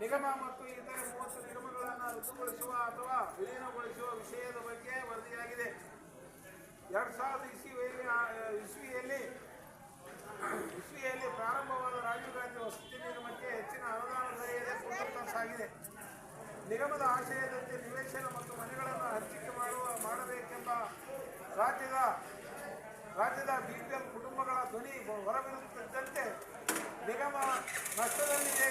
ನಿಗಮ ಮತ್ತು ಇತರೆ ಮೂವತ್ತು ನಿಗಮಗಳನ್ನು ರದ್ದುಗೊಳಿಸುವ ಅಥವಾ ವಿಲೀನಗೊಳಿಸುವ ವಿಷಯದ ಬಗ್ಗೆ ವರದಿಯಾಗಿದೆ. ಎರಡ್ ಸಾವಿರದ ಇಸ್ವಿಯಲ್ಲಿ ಇಸ್ವಿಯಲ್ಲಿ ಇಸ್ವಿಯಲ್ಲಿ ಪ್ರಾರಂಭವಾದ ರಾಜೀವ್ ಗಾಂಧಿ ವಸತಿ ನಿಗಮಕ್ಕೆ ಹೆಚ್ಚಿನ ಅನುದಾನ ದೊರೆಯದೆ ಸಾಗಿದೆ ನಿಗಮದ ಆಶಯದಂತೆ ನಿವೇಶನ ಮತ್ತು ಮನೆಗಳನ್ನು ಹಂಚಿಕೆ ಮಾಡುವ, ಮಾಡಬೇಕೆಂಬ ರಾಜ್ಯದ ರಾಜ್ಯದ ಬಿಪಿಎಲ್ ಕುಟುಂಬಗಳ ಧ್ವನಿ ಹೊರಬಿರುತ್ತಿದ್ದಂತೆ ನಿಗಮ ನಷ್ಟದಲ್ಲಿದೆ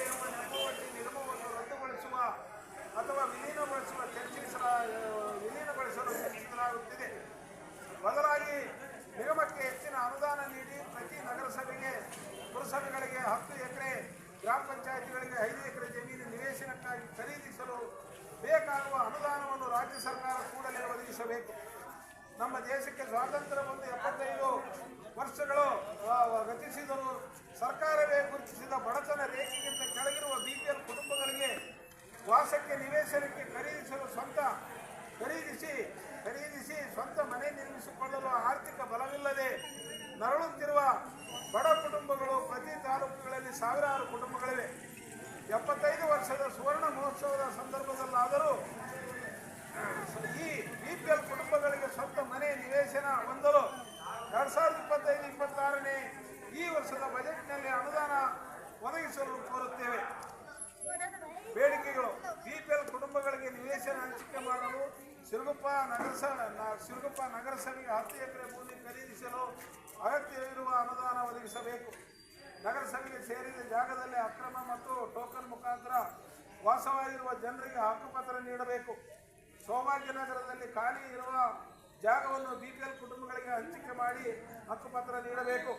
ನಿಗಮಕ್ಕೆ ಹೆಚ್ಚಿನ ಅನುದಾನ ನೀಡಿ ಪ್ರತಿ ನಗರಸಭೆಗೆ, ಪುರಸಭೆಗಳಿಗೆ ಹತ್ತು ಎಕರೆ, ಗ್ರಾಮ ಪಂಚಾಯಿತಿಗಳಿಗೆ ಐದು ಎಕರೆ ಜಮೀನು ನಿವೇಶನಕ್ಕಾಗಿ ಖರೀದಿಸಲು ಬೇಕಾಗುವ ಅನುದಾನವನ್ನು ರಾಜ್ಯ ಸರ್ಕಾರ ಕೂಡಲೇ ಒದಗಿಸಬೇಕು. ನಮ್ಮ ದೇಶಕ್ಕೆ ಸ್ವಾತಂತ್ರ್ಯ ಬಂದು ಎಪ್ಪತ್ತೈದು ವರ್ಷಗಳು ರಚಿಸಿದರು ಸರ್ಕಾರವೇ ಗುರುತಿಸಿದ ಬಡತನ ರೇಖೆಗಿಂತ ಕೆಳಗಿರುವ ಬಿಪಿಎಲ್ ಕುಟುಂಬಗಳಿಗೆ ವಾಸಕ್ಕೆ ನಿವೇಶನಕ್ಕೆ ಖರೀದಿಸಲು ಸ್ವಂತ ಖರೀದಿಸಿ ಖರೀದಿಸಿ ಸ್ವಂತ ಮನೆ ನಿರ್ಮಿಸಿಕೊಳ್ಳಲು ಆರ್ಥಿಕ ಬಲವಿಲ್ಲದೆ ನರಳುತ್ತಿರುವ ಬಡ ಕುಟುಂಬಗಳು ಪ್ರತಿ ತಾಲೂಕುಗಳಲ್ಲಿ ಸಾವಿರಾರು ಕುಟುಂಬಗಳಿವೆ. ಎಪ್ಪತ್ತೈದು ವರ್ಷದ ಸುವರ್ಣ ಮಹೋತ್ಸವದ ಸಂದರ್ಭದಲ್ಲಾದರೂ, ಈ ಬಿ ಪಿ ಎಲ್ ಕುಟುಂಬಗಳಿಗೆ ಸ್ವಂತ ಮನೆ ನಿವೇಶನ ಹೊಂದಲು ಎರಡ್ ಸಾವಿರದ ಇಪ್ಪತ್ತೈದು, ಇಪ್ಪತ್ತಾರನೇ ಈ ವರ್ಷದ ಬಜೆಟ್ನಲ್ಲಿ ಅನುದಾನ ಒದಗಿಸಲು ಕೋರುತ್ತೇವೆ. ಬೇಡಿಕೆಗಳು ಬಿ ಪಿ ಎಲ್ ಕುಟುಂಬಗಳಿಗೆ ನಿವೇಶನ ಹಂಚಿಕೆ ಮಾಡಲು ಸಿರುಗುಪ್ಪ ನಗರಸ ನ- ಸಿರುಗುಪ್ಪ ನಗರಸಭೆಗೆ ಹತ್ತು ಎಕರೆ ಭೂಮಿ ಖರೀದಿಸಲು ಅಗತ್ಯವಿರುವ ಅನುದಾನ ಒದಗಿಸಬೇಕು. ನಗರಸಭೆಗೆ ಸೇರಿದ ಜಾಗದಲ್ಲಿ ಅಕ್ರಮ ಮತ್ತು ಟೋಕನ್ ಮುಖಾಂತರ ವಾಸವಾಗಿರುವ ಜನರಿಗೆ ಹಕ್ಕುಪತ್ರ ನೀಡಬೇಕು. ಸೌಭಾಗ್ಯನಗರದಲ್ಲಿ ಖಾಲಿ ಇರುವ ಜಾಗವನ್ನು ಬಿ ಪಿ ಎಲ್ ಕುಟುಂಬಗಳಿಗೆ ಹಂಚಿಕೆ ಮಾಡಿ ಹಕ್ಕುಪತ್ರ ನೀಡಬೇಕು.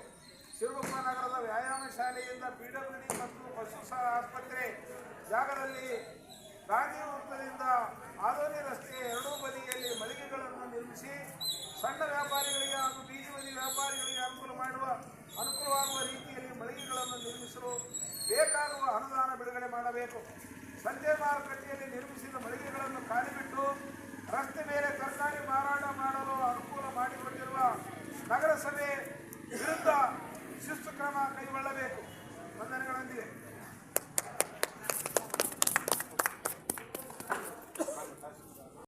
ಸಿರುಗುಪ್ಪ ನಗರದ ವ್ಯಾಯಾಮ ಶಾಲೆಯಿಂದ ಪಿಡಬ್ಲ್ಯೂಡಿ ಮತ್ತು ಪಶು ಆಸ್ಪತ್ರೆ ಜಾಗದಲ್ಲಿ ಗಾಂಧಿ ವೃತ್ತದಿಂದ ಆದೋನಿ ರಸ್ತೆಯ ಎರಡೂ ಬದಿಯಲ್ಲಿ ಮಳಿಗೆಗಳನ್ನು ನಿರ್ಮಿಸಿ ಸಣ್ಣ ವ್ಯಾಪಾರಿಗಳಿಗೆ ಹಾಗೂ ಬೀದಿಬದಿ ವ್ಯಾಪಾರಿಗಳಿಗೆ ಅನುಕೂಲ ಮಾಡುವ, ಅನುಕೂಲವಾಗುವ ರೀತಿಯಲ್ಲಿ ಮಳಿಗೆಗಳನ್ನು ನಿರ್ಮಿಸಲು ಬೇಕಾಗುವ ಅನುದಾನ ಬಿಡುಗಡೆ ಮಾಡಬೇಕು. ಸಂತೆ ಮಾರುಕಟ್ಟೆಯಲ್ಲಿ ನಿರ್ಮಿಸಿದ ಮಳಿಗೆಗಳನ್ನು ಕಾಲಿಬಿಟ್ಟು ರಸ್ತೆ ಮೇಲೆ ತರಕಾರಿ ಮಾರಾಟ ಮಾಡಲು ಅನುಕೂಲ ಮಾಡಿಕೊಟ್ಟಿರುವ ನಗರಸಭೆ ವಿರುದ್ಧ ಶಿಸ್ತು ಕ್ರಮ ಕೈಗೊಳ್ಳಬೇಕು. ಬಂಧನಗಳೊಂದಿಗೆ